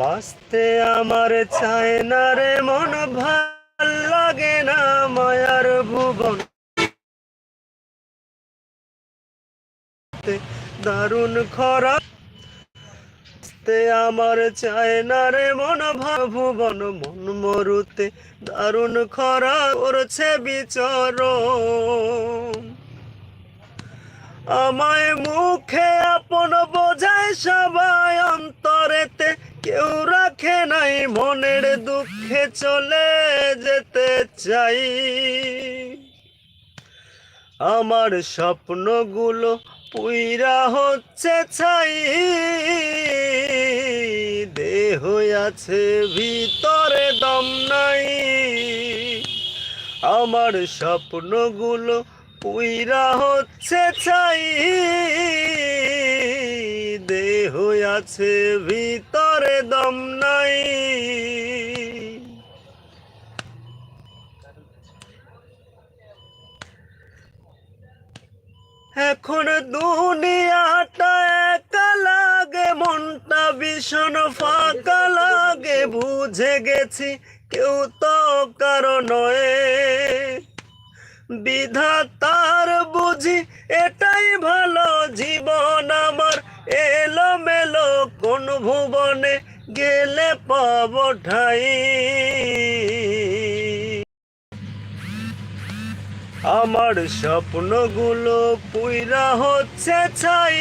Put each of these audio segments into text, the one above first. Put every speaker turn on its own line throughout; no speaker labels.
বাঁচতে আমার চায় না রে মন, ভালো লাগে না মায়ার ভুবন। দারুণ খরা, বাঁচতে আমার চায় না রে মন ভুবন। মন মরুতে দারুণ খরা, করছে বিচরণ। আমায় মুখে আপন বোঝায় সবাই অন্তরেতে কেউ রাখে নাই মনের দুঃখে চলে যেতে চাই। আমার স্বপ্নগুলো পুইরা হচ্ছে ছাই। দেহ আছে, ভিতরে দম নাই। আমার স্বপ্নগুলো পুইরা হচ্ছে ছাই। দেহ আছে ভিতরে দম নাই। এখন দুনিয়াটা একা লাগে, মনটা ভীষণ ফাঁকা লাগে। বুঝে গেছি কেউ তো কারও নয়। বিধাতার বুঝি এটাই ভালো জীবন ভুবনে গেলে পাব ঠাই। আমার স্বপ্নগুলো পুইরা হচ্ছে ছাই।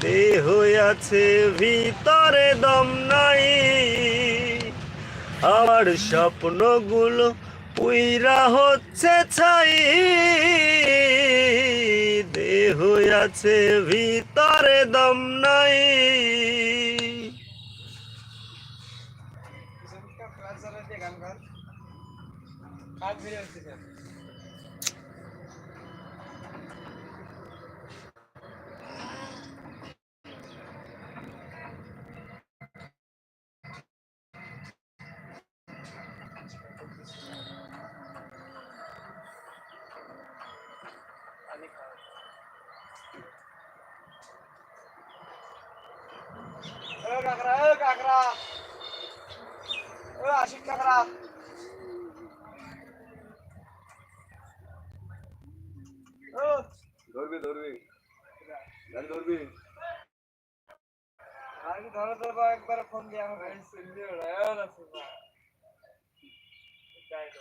দেহ আছে, ভিতরে দম নাই। আমার স্বপ্নগুলো পুইরা হচ্ছে ছাই। আছে ভিতরে দম নাই।
কাকরা এ কাকরা এ আশিক কাকরা ও
ধরবি ধরবি। গাড়ি ধরবি।
আমি ধরে ধরবো একবার ফোন দিয়ে আমার গাড়ি না যাই তো